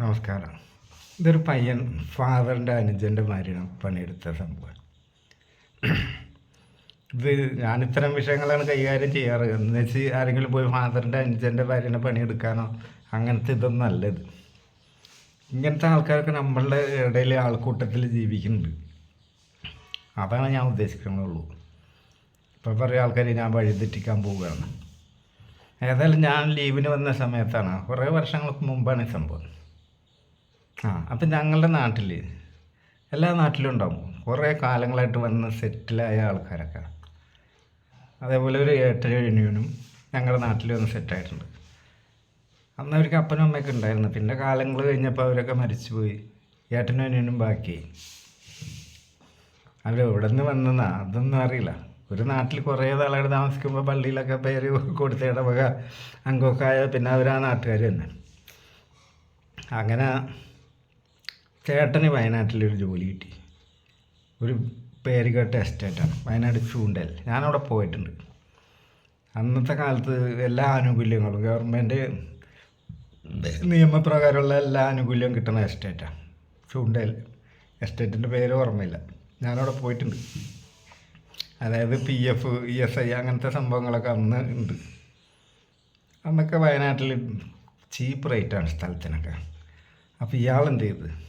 നമസ്കാരം. ഇതൊരു പയ്യൻ ഫാദറിന്റെ അനുജന്റെ മാതിരിയാണ് പണിയെടുത്ത സംഭവം. ഇത് ഞാൻ ഇത്തരം വിഷയങ്ങളാണ് കൈകാര്യം ചെയ്യാറ്. എന്ന് വെച്ച് ആരെങ്കിലും പോയി ഫാദറിന്റെ അനുജന്റെ ഭാര്യനെ പണിയെടുക്കാനോ അങ്ങനത്തെ ഇതൊന്നും അല്ലത്. ഇങ്ങനത്തെ ആൾക്കാരൊക്കെ നമ്മളുടെ ഇടയിൽ ആൾക്കൂട്ടത്തിൽ ജീവിക്കുന്നുണ്ട്. അതാണ് ഞാൻ ഉദ്ദേശിക്കുന്നുള്ളൂ ഇപ്പോൾ കുറേ ആൾക്കാർ ഞാൻ വഴിതെറ്റിക്കാൻ പോവുകയാണ്. ഏതായാലും ഞാൻ ലീവിന് വന്ന സമയത്താണ്. കുറേ വർഷങ്ങൾക്ക് മുമ്പാണ് ഈ സംഭവം. ആ. അപ്പം ഞങ്ങളുടെ നാട്ടിൽ എല്ലാ നാട്ടിലും ഉണ്ടാവും. കുറേ കാലങ്ങളായിട്ട് വന്ന് സെറ്റിലായ ആൾക്കാരൊക്കെ. അതേപോലെ ഒരു ഏട്ടര യൂണിയനും ഞങ്ങളുടെ നാട്ടിൽ വന്ന് സെറ്റായിട്ടുണ്ട്. അന്ന് അവർക്ക് അപ്പനും അമ്മയൊക്കെ ഉണ്ടായിരുന്നു. പിന്നെ കാലങ്ങൾ കഴിഞ്ഞപ്പോൾ അവരൊക്കെ മരിച്ചുപോയി. ഏട്ടനും അനിയനും ബാക്കി അവർ എവിടെ നിന്ന് വന്നെന്നാ അതൊന്നും അറിയില്ല. ഒരു നാട്ടിൽ കുറേ നാളായിട്ട് താമസിക്കുമ്പോൾ പള്ളിയിലൊക്കെ പേര് കൊടുത്ത ഇടവക അംഗമൊക്കെ ആയ പിന്നെ അവർ ആ നാട്ടുകാർ തന്നെ. അങ്ങനെ ചേട്ടന് വയനാട്ടിലൊരു ജോലി കിട്ടി. ഒരു പേരുകേട്ട എസ്റ്റേറ്റാണ് വയനാട് ചൂണ്ടൽ. ഞാനവിടെ പോയിട്ടുണ്ട്. അന്നത്തെ കാലത്ത് എല്ലാ ആനുകൂല്യങ്ങളും ഗവൺമെന്റ് നിയമപ്രകാരമുള്ള എല്ലാ ആനുകൂല്യവും കിട്ടുന്ന എസ്റ്റേറ്റാണ് ചൂണ്ടൽ. എസ്റ്റേറ്റിന്റെ പേര് ഓർമ്മയില്ല. ഞാനവിടെ പോയിട്ടുണ്ട്. അതായത് P F E S I അങ്ങനത്തെ സംഭവങ്ങളൊക്കെ അന്ന് ഉണ്ട്. അന്നൊക്കെ വയനാട്ടിൽ ചീപ്പ് റേറ്റാണ് സ്ഥലത്തിനൊക്കെ. അപ്പോൾ ഇയാൾ എന്ത് ചെയ്ത്?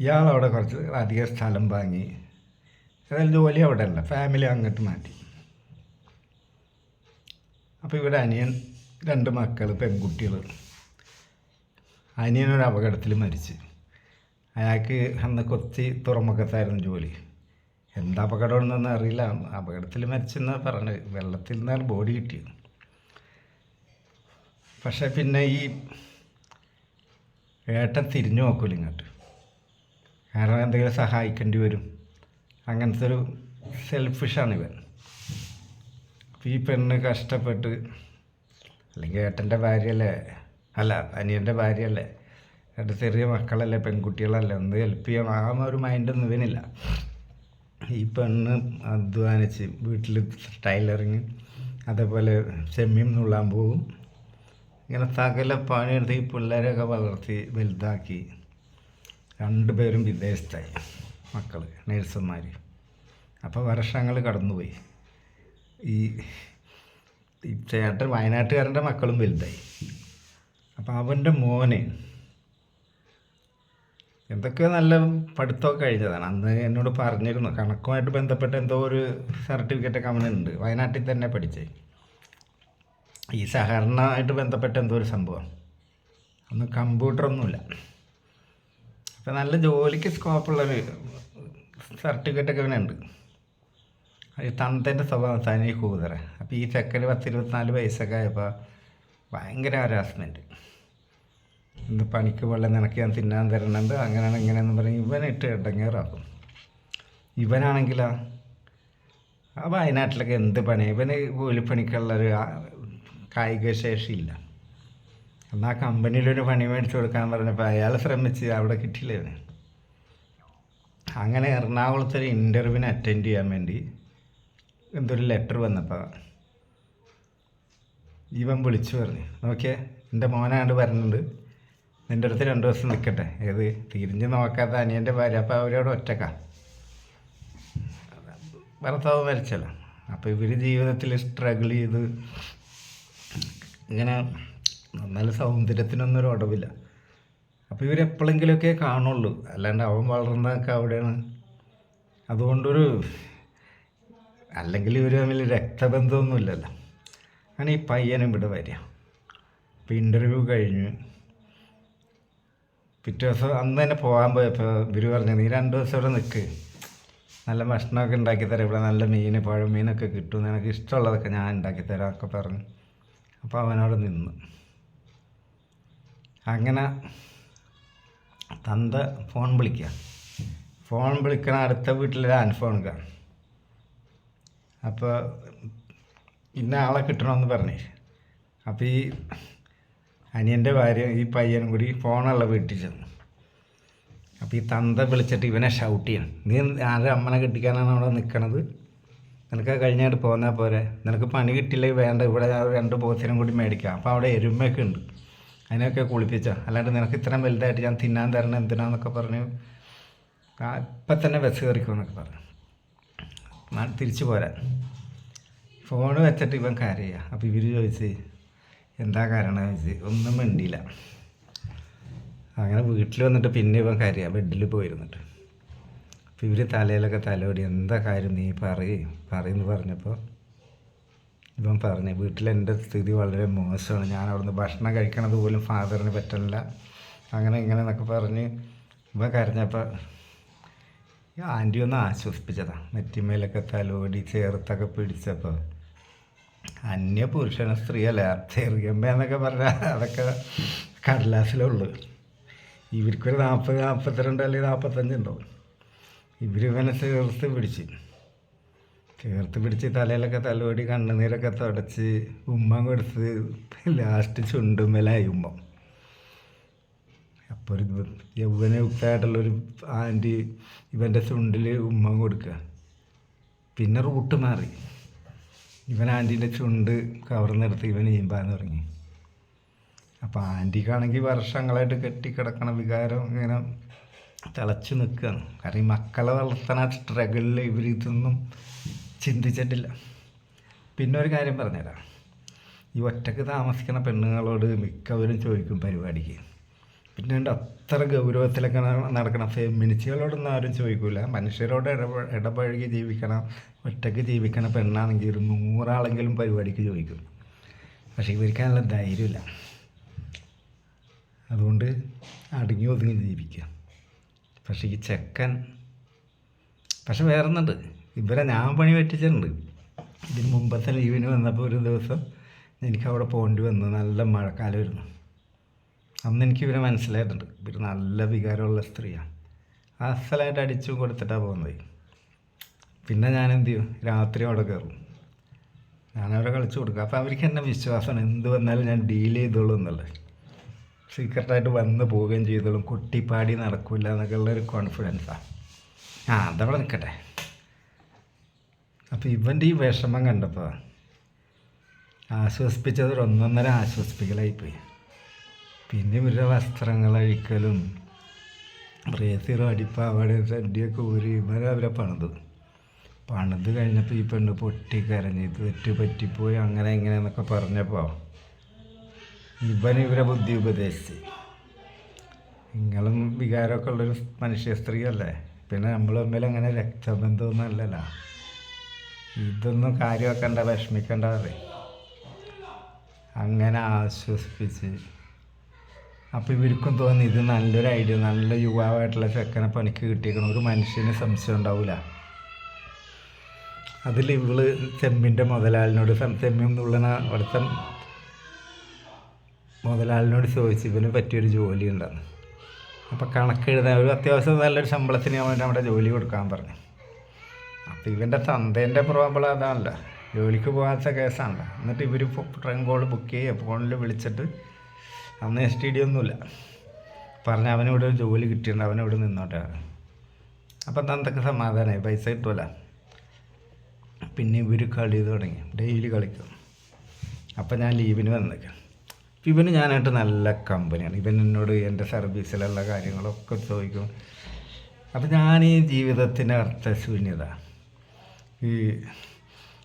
ഇയാൾ അവിടെ കുറച്ച് അധികം സ്ഥലം വാങ്ങി. ജോലി അവിടെ അല്ല ഫാമിലി അങ്ങോട്ട് മാറ്റി. അപ്പോൾ ഇവിടെ അനിയൻ രണ്ട് മക്കൾ പെൺകുട്ടികൾ അനിയനൊരു അപകടത്തിൽ മരിച്ച്. അയാൾക്ക് അന്ന് കൊത്തി തുറമുഖത്തായിരുന്നു ജോലി. എന്താ അപകടമാണെന്നൊന്നും അറിയില്ല. അപകടത്തിൽ മരിച്ചെന്ന് പറഞ്ഞത്. വെള്ളത്തിൽ നിന്നാണ് ബോഡി കിട്ടിയത്. പക്ഷേ പിന്നെ ഈ ഏട്ടൻ തിരിഞ്ഞു നോക്കൂല ഇങ്ങോട്ട്. കാരണം എന്തെങ്കിലും സഹായിക്കേണ്ടി വരും. അങ്ങനത്തെ ഒരു സെൽഫിഷാണ് ഇവൻ. അപ്പോൾ ഈ പെണ്ണ് കഷ്ടപ്പെട്ട് അല്ലെങ്കിൽ ഏട്ടന്റെ ഭാര്യയല്ലേ അല്ല അനിയന്റെ ഭാര്യയല്ലേ എന്റെ ചെറിയ മക്കളല്ലേ പെൺകുട്ടികളല്ലേ ഒന്ന് ഹെൽപ്പ് ചെയ്യണം. ആ ഒരു മൈൻഡൊന്നും ഇവനില്ല. ഈ പെണ്ണ് അധ്വാനിച്ച് വീട്ടിൽ ടൈലറിങ് അതേപോലെ ചെമ്മീൻ നുള്ളാൻ പോകും ഇങ്ങനെ സകല പണിയെടുത്ത് ഈ പിള്ളേരെയൊക്കെ വളർത്തി വലുതാക്കി. രണ്ടുപേരും വിദേശത്തായി മക്കൾ നേഴ്സുമാർ അപ്പോൾ വർഷങ്ങൾ കടന്നുപോയി. ഈ ഈ ചേട്ടൻ വയനാട്ടുകാരന്റെ മക്കളും വലുതായി. അപ്പോൾ അവന്റെ മോനെ എന്തൊക്കെ നല്ല പഠിത്തമൊക്കെ കഴിഞ്ഞതാണ്. അന്ന് എന്നോട് പറഞ്ഞിരുന്നു കണക്കുമായിട്ട് ബന്ധപ്പെട്ട എന്തോ ഒരു സർട്ടിഫിക്കറ്റൊക്കെ അവനുണ്ട്. വയനാട്ടിൽ തന്നെ പഠിച്ചേ. ഈ സഹകരണമായിട്ട് ബന്ധപ്പെട്ട എന്തോ ഒരു സംഭവം. അന്ന് കമ്പ്യൂട്ടറൊന്നുമില്ല അപ്പം നല്ല ജോലിക്ക് സ്കോപ്പുള്ളൊരു സർട്ടിഫിക്കറ്റൊക്കെ ഇവനുണ്ട്. ഈ തന്തന്റെ സ്വഭാവം തനി കൂതറ. അപ്പോൾ ഈ ചെക്കന് പത്തിരുപത്തിനാല് വയസ്സൊക്കെ ആയപ്പോൾ ഭയങ്കര ഹരാസ്മെന്റ് ഇന്ന് പണിക്ക് വെള്ളം നിനക്ക് ഞാൻ തിന്നാൻ തരണുണ്ട് അങ്ങനെയാണ് ഇങ്ങനെയെന്ന് പറഞ്ഞ് ഇവനിട്ട് ഇടങ്ങേറാക്കും. ഇവനാണെങ്കിലാ? ആ വയനാട്ടിലൊക്കെ എന്ത് പണി ഇവന് കൂലിപ്പണിക്കുള്ളൊരു കായിക ശേഷിയില്ല. എന്നാൽ കമ്പനിയിലൊരു പണി മേടിച്ചു കൊടുക്കാൻ പറഞ്ഞപ്പോൾ അയാൾ ശ്രമിച്ച് അവിടെ കിട്ടിയില്ല അങ്ങനെ എറണാകുളത്ത് ഒരു ഇന്റർവ്യൂവിന് അറ്റൻഡ് ചെയ്യാൻ വേണ്ടി എന്തൊരു ലെറ്റർ വന്നപ്പോൾ ഇവൻ വിളിച്ചു പറഞ്ഞു നോക്കിയേ എന്റെ മോനാണ്ട് വരുന്നുണ്ട് നിന്റെ അടുത്ത് രണ്ട് ദിവസം നിൽക്കട്ടെ ഏത് തിരിഞ്ഞ് നോക്കാത്ത അനിയന്റെ ഭാര്യ. അപ്പോൾ അവരോട് ഒറ്റക്കാ. ഭർത്താവ് മരിച്ചല്ലോ. അപ്പോൾ ഇവർ ജീവിതത്തിൽ സ്ട്രഗിൾ ചെയ്ത് ഇങ്ങനെ നല്ല സൗന്ദര്യത്തിനൊന്നും ഒരു ഉടവില്ല അപ്പോൾ ഇവരെപ്പോഴെങ്കിലുമൊക്കെ കാണുള്ളൂ. അല്ലാണ്ട് അവൻ വളർന്നതൊക്കെ അവിടെയാണ്. അതുകൊണ്ടൊരു അല്ലെങ്കിൽ ഇവർ തമ്മിൽ രക്തബന്ധമൊന്നുമില്ലല്ലോ. അങ്ങനെ ഈ പയ്യനും ഇവിടെ വരിക. അപ്പോൾ ഇന്റർവ്യൂ കഴിഞ്ഞു. പിറ്റേ ദിവസം അന്ന് തന്നെ പോകാൻ പോയപ്പോൾ ഇവർ പറഞ്ഞു നീ രണ്ട് ദിവസം ഇവിടെ നിൽക്ക് നല്ല ഭക്ഷണമൊക്കെ ഉണ്ടാക്കി തരാം. ഇവിടെ നല്ല മീൻ പഴമീനൊക്കെ കിട്ടും. നിനക്ക് ഇഷ്ടമുള്ളതൊക്കെ ഞാൻ ഉണ്ടാക്കി തരാം ഒക്കെ പറഞ്ഞു. അപ്പോൾ അവനവിടെ നിന്ന്. അങ്ങനെ തന്ത ഫോൺ വിളിക്കുക. ഫോൺ വിളിക്കണ അടുത്ത വീട്ടിലെ കാണും അപ്പോൾ ഇന്ന ആളെ കിട്ടണമെന്ന് പറഞ്ഞു. അപ്പോൾ ഈ അനിയന്റെ ഭാര്യ ഈ പയ്യനും കൂടി ഫോണുള്ള വീട്ടിൽ ചെന്നു. അപ്പോൾ ഈ തന്ത വിളിച്ചിട്ട് ഇവനെ ഷൗട്ട് ചെയ്യണം. നീ ആരുടെ അമ്മനെ കെട്ടിക്കാനാണ് അവിടെ നിൽക്കണത് നിനക്ക് കഴിഞ്ഞായിട്ട് പോന്നാൽ പോരെ? നിനക്ക് പണി കിട്ടില്ലെങ്കിൽ വേണ്ട ഇവിടെ രണ്ട് പോത്തിനും കൂടി മേടിക്കാം. അപ്പോൾ അവിടെ എരുമയൊക്കെ ഉണ്ട്. അതിനൊക്കെ കുളിപ്പിച്ചോ? അല്ലാണ്ട് നിനക്ക് ഇത്രയും വലുതായിട്ട് ഞാൻ തിന്നാൻ തരണം എന്തിനാന്നൊക്കെ പറഞ്ഞു ഇപ്പം തന്നെ ബസ് കയറിക്കുമെന്നൊക്കെ പറഞ്ഞു. തിരിച്ചു പോരാൻ ഫോൺ വെച്ചിട്ട് ഇവൻ കരയുക അപ്പോൾ ഇവർ ചോദിച്ച് എന്താ കാരണം ചോദിച്ച് ഒന്നും മിണ്ടിയില്ല. അങ്ങനെ വീട്ടിൽ വന്നിട്ട് പിന്നെ ഇവൻ കരയുക ബെഡിൽ പോയിരുന്നിട്ട്. അപ്പോൾ ഇവർ തലയിലൊക്കെ തലോടി എന്താ കാര്യം നീ പറയും? പറയുമെന്ന് പറഞ്ഞപ്പോൾ ഇവൻ പറഞ്ഞു വീട്ടിലെന്റെ സ്ഥിതി വളരെ മോശമാണ്. ഞാൻ അവിടുന്ന് ഭക്ഷണം കഴിക്കണത് പോലും ഫാദറിന് പറ്റില്ല അങ്ങനെ ഇങ്ങനെ എന്നൊക്കെ പറഞ്ഞ് ഇവ കരഞ്ഞപ്പോൾ ആന്റി ഒന്ന് ആശ്വസിപ്പിച്ചതാ. നെറ്റിമേലൊക്കെ തലോടി ചേർത്തൊക്കെ പിടിച്ചപ്പോൾ അന്യ പുരുഷന സ്ത്രീയല്ല? ചെറിയമ്മ എന്നൊക്കെ പറഞ്ഞാൽ അതൊക്കെ കടലാസിലേ ഉള്ളു ഇവർക്കൊരു നാൽപ്പത് നാൽപ്പത്തിരണ്ട് അല്ലെങ്കിൽ നാൽപ്പത്തഞ്ചുണ്ടാവും ഇവർ ഇവനെ ചേർത്ത് പിടിച്ച്. ചേർത്ത് പിടിച്ച് തലയിലൊക്കെ തലോടി കണ്ണുനീരൊക്കെ തുടച്ച് ഉമ്മ കൊടുത്ത് ലാസ്റ്റ് ചുണ്ടുമ്മലായി ഉമ്മ. അപ്പോൾ ഒരു യൗവനയുക്തമായിട്ടുള്ളൊരു ആന്റി ഇവന്റെ ചുണ്ടിൽ ഉമ്മ കൊടുക്കുക. പിന്നെ റൂട്ട് മാറി. ഇവൻ ആന്റീന്റെ ചുണ്ട് കവർന്നെടുത്ത് ഇവൻ ഈമ്പാൻ തുടങ്ങി. അപ്പോൾ ആന്റിക്കാണെങ്കിൽ വർഷങ്ങളായിട്ട് കെട്ടിക്കിടക്കണ വികാരം ഇങ്ങനെ തിളച്ച് നിൽക്കുകയാണ് കാരണം ഈ മക്കളെ വളർത്തണ സ്ട്രഗിളിൽ ഇവർ ഇതൊന്നും ചിന്തിച്ചിട്ടില്ല. പിന്നെ ഒരു കാര്യം പറഞ്ഞുതരാം ഈ ഒറ്റയ്ക്ക് താമസിക്കുന്ന പെണ്ണുങ്ങളോട് മിക്കവരും ചോദിക്കും പരിപാടിക്ക്. പിന്നെ അത്ര ഗൗരവത്തിലൊക്കെ നടക്കണം ഫെമിനിസ്റ്റുകളോടൊന്നും ആരും ചോദിക്കില്ല മനുഷ്യരോട് ഇടപ ഇടപഴകി ജീവിക്കണം ഒറ്റയ്ക്ക് ജീവിക്കണ പെണ്ണാണെങ്കിൽ ഒരു നൂറാളെങ്കിലും പരിപാടിക്ക് ചോദിക്കും. പക്ഷേ ഇവർക്ക് നല്ല ധൈര്യമില്ല. അതുകൊണ്ട് അടങ്ങി ഒതുങ്ങി ജീവിക്കുക. പക്ഷേ ഈ ചെക്കൻ പക്ഷെ വേറൊന്നുണ്ട്. ഇവരെ ഞാൻ പണി പറ്റിച്ചിട്ടുണ്ട് ഇതിന് മുമ്പത്തെ ലീവിന് വന്നപ്പോൾ ഒരു ദിവസം എനിക്ക് അവിടെ പോകേണ്ടി വന്നു. നല്ല മഴക്കാലമായിരുന്നു അന്ന് എനിക്ക് ഇവരെ മനസ്സിലായിട്ടുണ്ട്. ഇവർ നല്ല വികാരമുള്ള സ്ത്രീയാണ് അസലായിട്ട് അടിച്ചു കൊടുത്തിട്ടാണ് പോകുന്നത്. പിന്നെ ഞാൻ എന്ത് ചെയ്യും? രാത്രി അവിടെ കയറും. ഞാനവിടെ കളിച്ചു കൊടുക്കും. അപ്പോൾ അവർക്ക് എന്നെ വിശ്വാസമാണ്. എന്ത് വന്നാലും ഞാൻ ഡീൽ ചെയ്തോളൂ എന്നുള്ളത്. സീക്രട്ടായിട്ട് വന്ന് പോവുകയും ചെയ്തോളും. കുട്ടിപ്പാടി നടക്കില്ല എന്നൊക്കെ ഉള്ളൊരു കോൺഫിഡൻസാണ് ആ. അതവിടെ നിൽക്കട്ടെ അപ്പോൾ ഇവന്റെ ഈ വിഷമം കണ്ടപ്പോൾ ആശ്വസിപ്പിച്ചത് ഒരു ഒന്നൊന്നര ആശ്വസിപ്പിക്കലായിപ്പോയി. പിന്നെ ഇവരുടെ വസ്ത്രങ്ങൾ അഴിക്കലും ബ്രേസീറും അടിപ്പാവാട് സദ്യയൊക്കെ ഊരി ഇവരെ അവരെ പണിത്. പണിത് കഴിഞ്ഞപ്പോൾ ഈ പെണ്ണ് പൊട്ടി കരഞ്ഞ് ഇത് തെറ്റ് പറ്റിപ്പോയി അങ്ങനെ ഇങ്ങനെ എന്നൊക്കെ പറഞ്ഞപ്പോൾ ഇവൻ ഇവരെ ബുദ്ധി ഉപദേശിച്ച്. നിങ്ങളും വികാരമൊക്കെ ഉള്ളൊരു മനുഷ്യ സ്ത്രീയല്ലേ? പിന്നെ നമ്മൾ തമ്മിൽ അങ്ങനെ രക്തബന്ധമൊന്നും അല്ലല്ലോ. ഇതൊന്നും കാര്യമാക്കണ്ട വിഷമിക്കണ്ട പറയും അങ്ങനെ ആശ്വസിപ്പിച്ച്. അപ്പോൾ ഇവർക്കും തോന്നി ഇത് നല്ലൊരു ഐഡിയ നല്ല യുവാവായിട്ടുള്ള ചെക്കനെ പണിക്ക് കിട്ടിയേക്കണം ഒരു മനുഷ്യന് സംശയം ഉണ്ടാവില്ല അതിൽ ഇവൾ ചെമ്മിന്റെ മുതലാളിനോട് ചെമ്മി ചെമ്മീൻ അവിടുത്തെ മുതലാളിനോട് ചോദിച്ചു ഇവന് പറ്റിയൊരു ജോലി ഉണ്ടെന്ന്. അപ്പോൾ കണക്കെഴുതാൻ ഒരു അത്യാവശ്യം നല്ലൊരു ശമ്പളത്തിന് അവൻ നമ്മുടെ ജോലി കൊടുക്കാൻ പറഞ്ഞു. അപ്പോൾ ഇവന്റെ തന്തേന്റെ പ്രോബ്ലം അതാണല്ലോ. ജോലിക്ക് പോകാത്ത കേസാണല്ലോ. എന്നിട്ട് ഇവർ ട്രെയിൻ കോൾ ബുക്ക് ചെയ്യുക ഫോണിൽ വിളിച്ചിട്ട് അന്ന് എസ് ടി ഡി ഒന്നുമില്ല. പറഞ്ഞ അവനിവിടെ ഒരു ജോലി കിട്ടിയിട്ടുണ്ട്. അവനിവിടെ നിന്നോട്ടെ അപ്പം തന്തൊക്കെ സമാധാനമായി പൈസ കിട്ടുമല്ല പിന്നെ ഇവർ കളി തുടങ്ങി. ഡെയിലി കളിക്കും. അപ്പം ഞാൻ ലീവിന് വന്നേക്കാം. ഇവന് ഞാനായിട്ട് നല്ല കമ്പനിയാണ് ഇവൻ എന്നോട് എന്റെ സർവീസിലുള്ള കാര്യങ്ങളൊക്കെ ചോദിക്കും. അപ്പം ഞാൻ ഈ ജീവിതത്തിന്റെ അർത്ഥശൂന്യത. ഈ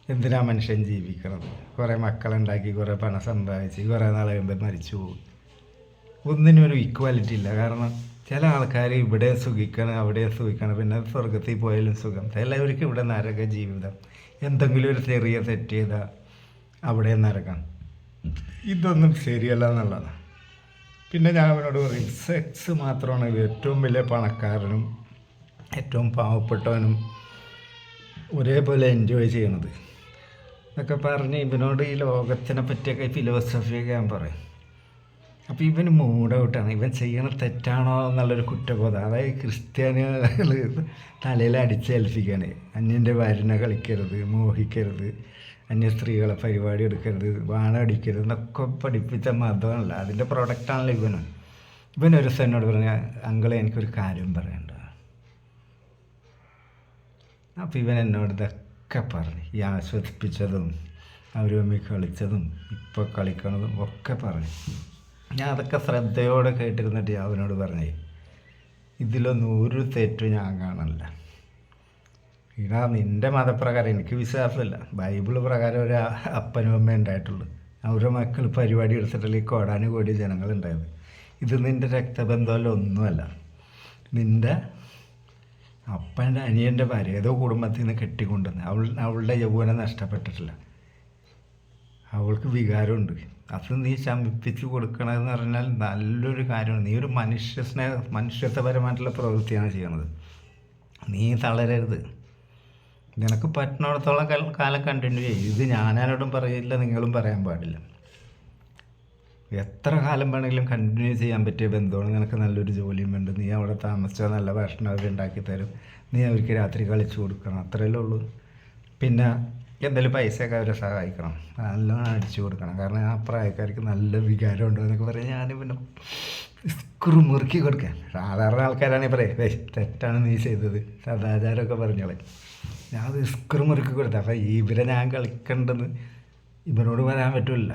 എന്തിനാ മനുഷ്യൻ ജീവിക്കണം കുറേ മക്കളുണ്ടാക്കി കുറേ പണം സമ്പാദിച്ച് കുറേ നാൾ കഴിയുമ്പോൾ മരിച്ചു പോകും. ഒന്നിനും ഒരു ഇക്വാലിറ്റി ഇല്ല. കാരണം ചില ആൾക്കാർ ഇവിടെ സുഖിക്കണം അവിടെ സുഖിക്കണം പിന്നെ സ്വർഗത്തിൽ പോയാലും സുഖം. എല്ലാവർക്കും ഇവിടെ നരക ജീവിതം. എന്തെങ്കിലും ഒരു ചെറിയ തെറ്റ് ചെയ്താൽ അവിടെ നരകം. ഇതൊന്നും ശരിയല്ല എന്നുള്ളതാണ്. പിന്നെ ഞാൻ അവനോട് പറയും സെക്സ് മാത്രമാണ്. ഏറ്റവും വലിയ പണക്കാരനും ഏറ്റവും പാവപ്പെട്ടവനും ഒരേപോലെ എൻജോയ് ചെയ്യണത്. എന്നൊക്കെ പറഞ്ഞ് ഇവനോട് ഈ ലോകത്തിനെ പറ്റിയൊക്കെ ഫിലോസഫിയൊക്കെ ഞാൻ പറയും. അപ്പോൾ ഇവന് മൂഡ് ഔട്ടാണ് ഇവൻ ചെയ്യണ തെറ്റാണോ എന്നുള്ളൊരു കുറ്റബോധം. അതായത് ക്രിസ്ത്യാനികൾ തലയിൽ അടിച്ച് അടിച്ചേൽപ്പിക്കുകയാണ് അന്യന്റെ ഭാര്യനെ കളിക്കരുത് മോഹിക്കരുത് അന്യ സ്ത്രീകളെ പരിപാടി എടുക്കരുത് വാണടിക്കരുത് എന്നൊക്കെ പഠിപ്പിച്ച മതമല്ല അതിന്റെ പ്രൊഡക്റ്റാണല്ലോ ഇവന്. ഇവനൊരു ദിവസം എന്നോട് പറഞ്ഞ അങ്കിളെ എനിക്കൊരു കാര്യം പറയണ്ട അപ്പോൾ ഇവൻ എന്നോട് ഇതൊക്കെ പറഞ്ഞു. ഈ ആസ്വദിപ്പിച്ചതും അവർ തമ്മിൽ കളിച്ചതും ഇപ്പോൾ കളിക്കണതും ഒക്കെ പറഞ്ഞു. ഞാൻ അതൊക്കെ ശ്രദ്ധയോടെ കേട്ടിരുന്നിട്ട് ഞാൻ അവനോട് പറഞ്ഞേ ഇതിലൊന്നും ഒരു തെറ്റും ഞാൻ കാണില്ല ഇടാ നിന്റെ മതപ്രകാരം എനിക്ക് വിശ്വാസമില്ല. ബൈബിൾ പ്രകാരം ഒരു അപ്പനും അമ്മ ഉണ്ടായിട്ടുള്ളൂ. അവരുടെ മക്കൾ പരിപാടി എടുത്തിട്ടല്ലേ ഈ കോടാനും കോടി ജനങ്ങളുണ്ടായത്. ഇത് നിന്റെ രക്തബന്ധമല്ല ഒന്നുമല്ല. നിന്റെ അപ്പന്റെ അനിയന്റെ ഭാര്യ ഏതോ കുടുംബത്തിൽ നിന്ന് കെട്ടിക്കൊണ്ടുവന്ന്. അവൾ അവളുടെ യൗവനം നഷ്ടപ്പെട്ടിട്ടില്ല. അവൾക്ക് വികാരമുണ്ട്. അത് നീ ശമിപ്പിച്ച് കൊടുക്കണമെന്ന് പറഞ്ഞാൽ നല്ലൊരു കാര്യമാണ്. നീ ഒരു മനുഷ്യ സ്നേഹ മനുഷ്യത്വപരമായിട്ടുള്ള പ്രവൃത്തിയാണ് ചെയ്യുന്നത് നീ തളരരുത്. നിനക്ക് പറ്റുന്നിടത്തോളം കാലം കണ്ടിന്യൂ ചെയ്യും. ഇത് ഞാനാരോടും പറയില്ല നിങ്ങളും പറയാൻ പാടില്ല. എത്ര കാലം വേണമെങ്കിലും കണ്ടിന്യൂ ചെയ്യാൻ പറ്റിയ ബന്ധമാണ്. നിനക്ക് നല്ലൊരു ജോലിയും വേണ്ട നീ അവിടെ താമസിച്ചാൽ നല്ല ഭക്ഷണം അവർ ഉണ്ടാക്കി തരും. നീ അവർക്ക് രാത്രി കളിച്ചു കൊടുക്കണം. അത്രയല്ലേ ഉള്ളൂ. പിന്നെ എന്തെങ്കിലും പൈസയൊക്കെ അവരെ സഹായിക്കണം. നല്ലോണം അടിച്ചു കൊടുക്കണം. കാരണം ആ പ്രായക്കാർക്ക് നല്ല വികാരം ഉണ്ടോ എന്നൊക്കെ പറയാം ഞാൻ പിന്നെ കുറുമുറുക്കി മുറുക്കി കൊടുക്കാൻ. സാധാരണ ആൾക്കാരാണെങ്കിൽ പറയാം "ഏയ് തെറ്റാണ് നീ ചെയ്തത്. സദാചാരമൊക്കെ പറഞ്ഞോളെ. ഞാൻ അത് സ്ക്രൂ മുറുക്കി കൊടുത്ത. അപ്പം ഇവരെ ഞാൻ കളിക്കേണ്ടത് ഇവനോട് പറയാൻ പറ്റില്ല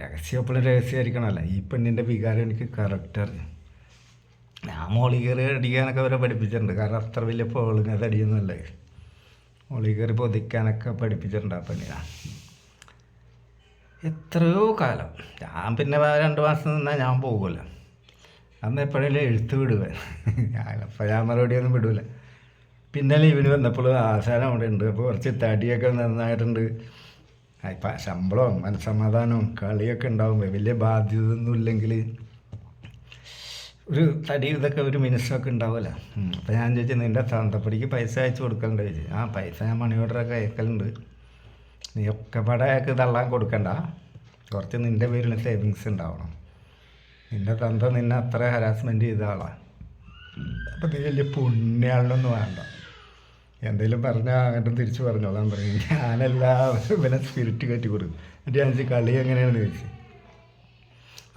രഹസ്യം എപ്പോഴും രഹസ്യമായിരിക്കണമല്ല ഈ പെണ്ണിന്റെ വികാരം എനിക്ക് കറക്റ്റ് അറിയാം ഞാൻ മോളി കയറി അടിക്കാനൊക്കെ അവരെ പഠിപ്പിച്ചിട്ടുണ്ട്. കാരണം അത്ര വലിയ പോളിങ്ങത് അടിയൊന്നുമല്ലേ. മോളി കയറി പൊതിക്കാനൊക്കെ പഠിപ്പിച്ചിട്ടുണ്ട് ആ പെണ്ണിനാ. എത്രയോ കാലം. ഞാൻ പിന്നെ രണ്ട് മാസം നിന്നാൽ ഞാൻ പോകുമല്ലോ അന്ന് എപ്പോഴെങ്കിലും എഴുത്ത് വിടുവേ. അപ്പോൾ ഞാൻ മറുപടിയൊന്നും വിടൂല. പിന്നെ ലീവിന് വന്നപ്പോൾ ആശാനം അവിടെ ഉണ്ട്. അപ്പോൾ കുറച്ച് തടിയൊക്കെ നന്നായിട്ടുണ്ട്. ഇപ്പം ശമ്പളവും മനസ്സമാധാനവും കളിയൊക്കെ ഉണ്ടാവും. വലിയ ബാധ്യത ഒന്നും ഇല്ലെങ്കിൽ ഒരു തടി ഇതൊക്കെ ഒരു മിനിസ്റ്റൊക്കെ ഉണ്ടാവുമല്ലോ അപ്പം ഞാൻ ചോദിച്ചു നിന്റെ തന്തപ്പടിക്ക് പൈസ അയച്ചു കൊടുക്കലുണ്ട് ചോദിച്ചു. ആ പൈസ ഞാൻ മണി ഓർഡറൊക്കെ അയക്കലുണ്ട്. നീ ഒക്കെ പടയൊക്കെ തള്ളാൻ കൊടുക്കണ്ട. കുറച്ച് നിന്റെ പേരിൽ സേവിങ്സ് ഉണ്ടാവണം. നിന്റെ തന്ത നിന്നെ അത്ര ഹരാസ്മെന്റ് ചെയ്ത ആളാണ് അപ്പം നീ വലിയ പുണ്യാളിനൊന്നും വേണ്ട. എന്തെങ്കിലും പറഞ്ഞാൽ അങ്ങോട്ടും തിരിച്ച് പറഞ്ഞോളാൻ പറയും ഞാനെല്ലാവരും ഇവനെ സ്പിരിറ്റ് കയറ്റി കൊടുക്കും. എന്നിട്ട് ഞാൻ കളി എങ്ങനെയാണെന്ന് ചോദിച്ചു?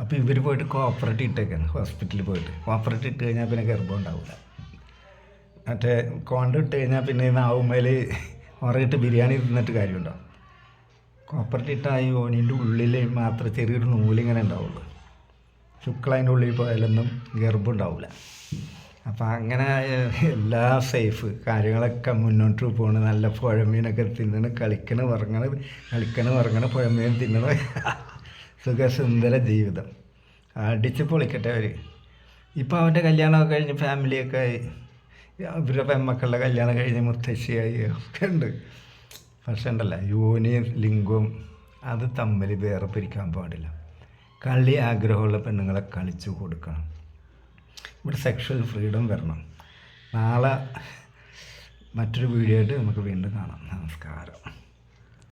അപ്പോൾ ഇവർ പോയിട്ട് കോപ്പറേറ്റ് ഇട്ടേക്കാണ്. ഹോസ്പിറ്റലിൽ പോയിട്ട്. കോപ്പറേറ്റ് ഇട്ട് കഴിഞ്ഞാൽ പിന്നെ ഗർഭം ഉണ്ടാവില്ല മറ്റേ കോണ്ട ഇട്ട് കഴിഞ്ഞാൽ പിന്നെ നാവുമ്മേൽ ഉറയിട്ട് ബിരിയാണി തിന്നിട്ട് കാര്യമുണ്ടോ? കോപ്പറേറ്റ് ഇട്ട ഈ ഓണീന്റെ ഉള്ളിൽ മാത്രമേ ചെറിയൊരു നൂലിങ്ങനെ ഉണ്ടാവുള്ളൂ. അതിന്റെ ഉള്ളിൽ പോയാലൊന്നും ഗർഭം ഉണ്ടാവില്ല അപ്പം അങ്ങനെ എല്ലാ സേഫ്. കാര്യങ്ങളൊക്കെ മുന്നോട്ട് പോകണം നല്ല പുഴമീനൊക്കെ തിന്നണം കളിക്കണ ഉറങ്ങണം കളിക്കണ ഉറങ്ങണം പുഴമീൻ തിന്നണം. സുഖസുന്ദര ജീവിതം. അടിച്ച് പൊളിക്കട്ടെ അവർ ഇപ്പം അവന്റെ കല്യാണമൊക്കെ കഴിഞ്ഞ് ഫാമിലിയൊക്കെ ആയി. ഇവരുടെ പെമ്മക്കളുടെ കല്യാണം കഴിഞ്ഞ് മുത്തശ്ശിയായി. ഒക്കെ ഉണ്ട്. പക്ഷേ ഉണ്ടല്ല യോനിയും ലിംഗവും അത് തമ്മിൽ വേറെ പിരിക്കാൻ പാടില്ല. കളി ആഗ്രഹമുള്ള പെണ്ണുങ്ങളെ കളിച്ചു കൊടുക്കണം. ഇവിടെ സെക്ഷൽ ഫ്രീഡം വരണം. നാളെ മറ്റൊരു വീഡിയോ ആയിട്ട് നമുക്ക് വീണ്ടും കാണാം. നമസ്കാരം.